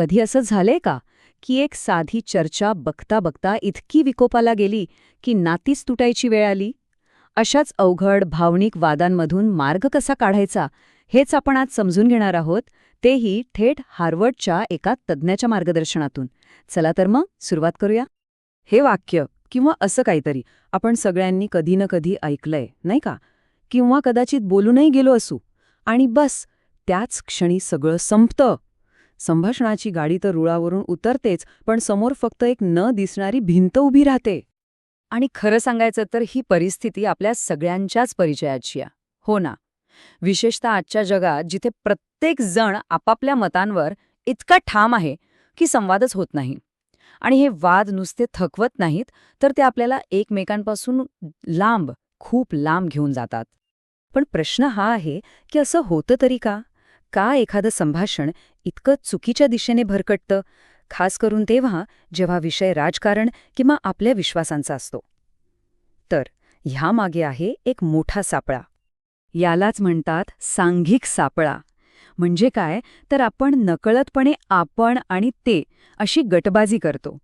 कधी असं झालंय का की एक साधी चर्चा बघता बघता इतकी विकोपाला गेली की नातीच तुटायची वेळ आली? अशाच अवघड भावनिक वादांमधून मार्ग कसा काढायचा हेच आपण आज समजून घेणार आहोत तेही थेट हार्वर्डच्या एका तज्ज्ञाच्या मार्गदर्शनातून. चला तर मग सुरुवात करूया. हे वाक्य किंवा असं काहीतरी आपण सगळ्यांनी कधी न कधी ऐकलंय नाही का? किंवा कदाचित बोलूनही गेलो असू. आणि बस त्याच क्षणी सगळं संपतं. संभाषणाची गाडी तर रुळावरून उतरतेच पण समोर फक्त एक न दिसणारी भिंत उभी राहते. आणि खरं सांगायचं तर ही परिस्थिती आपल्या सगळ्यांच्याच परिचयाची आहे. हो ना. विशेषतः आजच्या जगात जिथे प्रत्येक जण आपापल्या मतांवर इतका ठाम आहे की संवादच होत नाही. आणि हे वाद नुसते थकवत नाहीत तर ते आपल्याला एकमेकांपासून लांब खूप लांब घेऊन जातात. पण प्रश्न हा आहे की असं होतं तरी का? का एखादं संभाषण इतकं चुकीच्या दिशेने भरकटतं? खास करून तेव्हा जेव्हा विषय राजकारण किंवा आपल्या विश्वासांचा असतो. तर ह्यामागे आहे एक मोठा सापळा. यालाच म्हणतात सांघिक सापळा. म्हणजे काय? तर आपण नकळतपणे आपण आणि ते अशी गटबाजी करतो.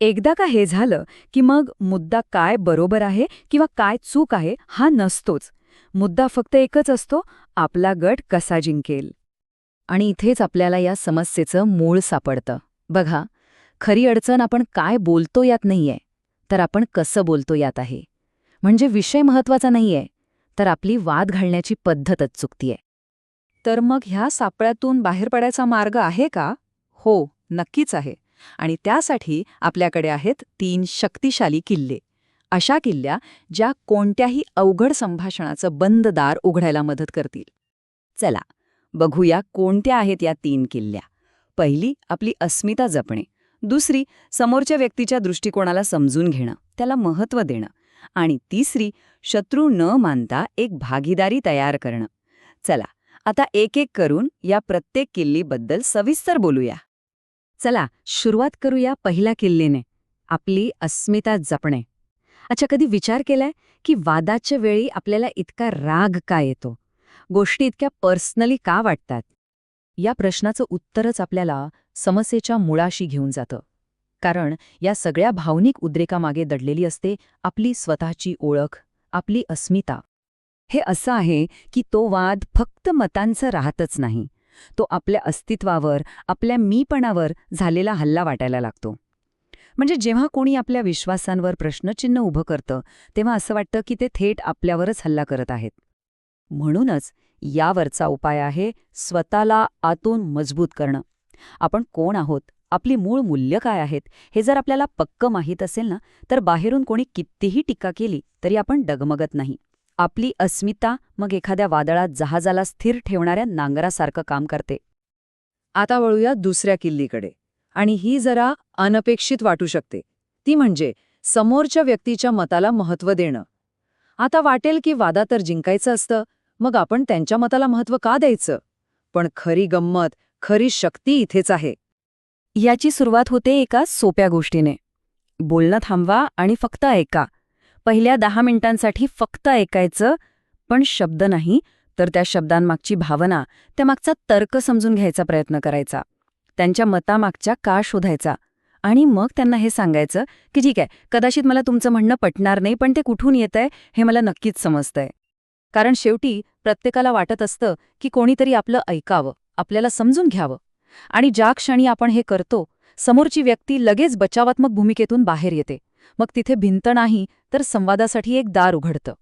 एकदा का हे झालं की मग मुद्दा काय बरोबर आहे किंवा काय चूक आहे हा नसतोच. मुद्दा फक्त एकच असतो आपला गट कसा जिंकेल? आणि इथेच आपल्याला या समस्येचं मूळ सापडतं. बघा खरी अडचण आपण काय बोलतो यात नाहीये तर आपण कसं बोलतो यात आहे. म्हणजे विषय महत्त्वाचा नाहीये तर आपली वाद घालण्याची पद्धतच चुकतीये. तर मग ह्या सापळ्यातून बाहेर पडायचा मार्ग आहे का? हो नक्कीच आहे. आणि त्यासाठी आपल्याकडे आहेत तीन शक्तिशाली किल्ले. अशा किल्ल्या ज्या कोणत्याही अवघड संभाषणाचं बंद दार उघडायला मदत करतील. चला बघूया कोणत्या आहेत या तीन किल्ल्या. पहिली आपली अस्मिता जपणे. दुसरी समोरच्या व्यक्तीच्या दृष्टिकोनाला समजून घेणं त्याला महत्त्व देणं. आणि तिसरी शत्रू न मानता एक भागीदारी तयार करणं. चला आता एक एक करून या प्रत्येक किल्लीबद्दल सविस्तर बोलूया. चला सुरुवात करूया पहिल्या किल्लीने. आपली अस्मिता जपणे. अच्छा कधी विचार केलाय की वादाच्या वेळी आपल्याला इतका राग का येतो? गोष्टी इतक्या पर्सनली का वाटतात? या प्रश्नाचं उत्तरच आपल्याला समस्येच्या मुळाशी घेऊन जातं. कारण या सगळ्या भावनिक उद्रेकामागे दडलेली असते आपली स्वतःची ओळख आपली अस्मिता. हे असं आहे की तो वाद फक्त मतांचं राहतच नाही. तो आपल्या अस्तित्वावर आपल्या मीपणावर झालेला हल्ला वाटायला लागतो. म्हणजे जेव्हा कोणी आपल्या विश्वासांवर प्रश्नचिन्ह उभं करतं तेव्हा असं वाटतं की ते थेट आपल्यावरच हल्ला करत आहेत. म्हणूनच यावरचा उपाय आहे स्वतःला आतून मजबूत करणं. आपण कोण आहोत? आपली मूळ मूल्य काय आहेत? हे जर आपल्याला पक्क माहीत असेल ना तर बाहेरून कोणी कितीही टीका केली तरी आपण डगमगत नाही. आपली अस्मिता मग एखाद्या वादळात जहाजाला स्थिर ठेवणाऱ्या नांगरासारखं काम करते. आता वळूया दुसऱ्या किल्लीकडे. आणि ही जरा अनपेक्षित वाटू शकते. ती म्हणजे समोरच्या व्यक्तीच्या मताला महत्त्व देणं. आता वाटेल की वादा तर जिंकायचं असतं मग आपण त्यांच्या मताला महत्त्व का द्यायचं? पण खरी गंमत खरी शक्ती इथेच आहे. याची सुरुवात होते एका सोप्या गोष्टीने. बोलणं थांबवा आणि फक्त ऐका. पहिल्या दहा मिनिटांसाठी फक्त ऐकायचं पण शब्द नाही तर त्या शब्दांमागची भावना त्यामागचा तर्क समजून घ्यायचा प्रयत्न करायचा. त्यांच्या मतामागच्या का शोधायचा? आणि मग त्यांना हे सांगायचं की ठीक आहे कदाचित मला तुमचं म्हणणं पटणार नाही पण ते कुठून येतंय हे मला नक्कीच समजतंय. कारण शेवटी प्रत्येकाला वाटत असतं की कोणीतरी आपलं ऐकावं आपल्याला समजून घ्यावं. आणि ज्या क्षणी आपण हे करतो समोरची व्यक्ती लगेच बचावात्मक भूमिकेतून बाहेर येते. मग तिथे भिंत नाही तर संवादासाठी एक दार उघडतं.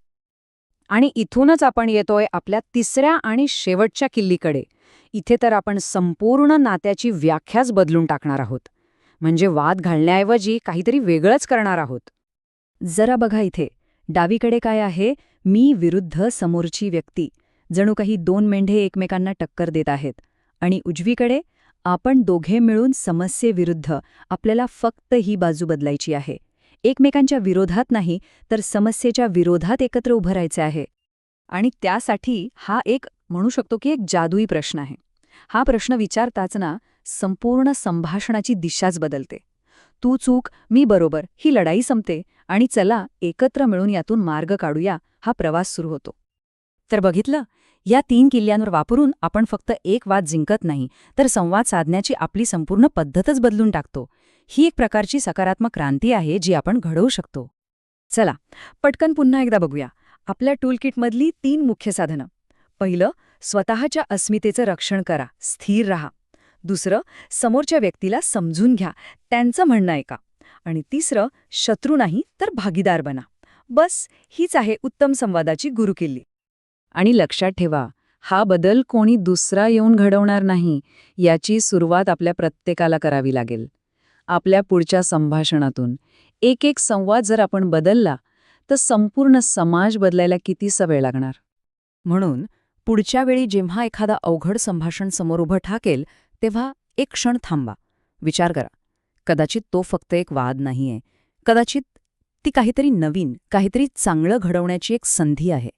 आणि इथूनच आपण येतोय आपल्या तिसऱ्या आणि शेवटच्या किल्लीकडे. इथे तर आपण संपूर्ण नात्याची व्याख्याच बदलून टाकणार आहोत. म्हणजे वाद घालण्याऐवजी काहीतरी वेगळंच करणार आहोत. जरा बघा इथे. डावीकडे काय आहे? मी विरुद्ध समोरची व्यक्ती. जणू काही दोन मेंढे एकमेकांना टक्कर देत आहेत. आणि उजवीकडे आपण दोघे मिळून समस्येविरुद्ध आपल्याला फक्त ही बाजू बदलायची आहे. एकमेकांच्या विरोधात नाही तर समस्येच्या विरोधात एकत्र उभं राहायचे आहे. आणि त्यासाठी हा एक म्हणू शकतो की एक जादुई प्रश्न आहे. हा प्रश्न विचारताच ना संपूर्ण संभाषणाची दिशाच बदलते. तू चूक मी बरोबर ही लढाई संपते आणि चला एकत्र मिळून यातून मार्ग काढूया हा प्रवास सुरू होतो. तर बघितलं या तीन किल्ल्यांवर वापरून आपण फक्त एक वाद जिंकत नाही तर संवाद साधण्याची आपली संपूर्ण पद्धतच बदलून टाकतो. ही एक प्रकारची सकारात्मक क्रांती आहे जी आपण घडवू शकतो. चला पटकन पुन्हा एकदा बघूया. आपल्या टूलकिटमधली तीन मुख्य साधनं. पहिलं स्वतःच्या अस्मितेचं रक्षण करा स्थिर रहा. दुसरं समोरच्या व्यक्तीला समजून घ्या. त्यांचं म्हणणं ऐका. आणि तिसरं शत्रू नाही तर भागीदार बना. बस हीच आहे उत्तम संवादाची गुरुकिल्ली. आणि लक्षात ठेवा हा बदल कोणी दुसरा येऊन घडवणार नाही याची सुरुवात आपल्या प्रत्येकाला करावी लागेल. आपल्या पुढच्या संभाषणातून एक एक संवाद जर आपण बदलला तर संपूर्ण समाज बदलायला किती सवेळ लागणार? म्हणून पुढच्या वेळी जेव्हा एखादा अवघड संभाषण समोर उभं ठाकेल तेव्हा एक क्षण थांबा विचार करा. कदाचित तो फक्त एक वाद नाहीये. कदाचित ती काहीतरी नवीन काहीतरी चांगलं घडवण्याची एक संधी आहे.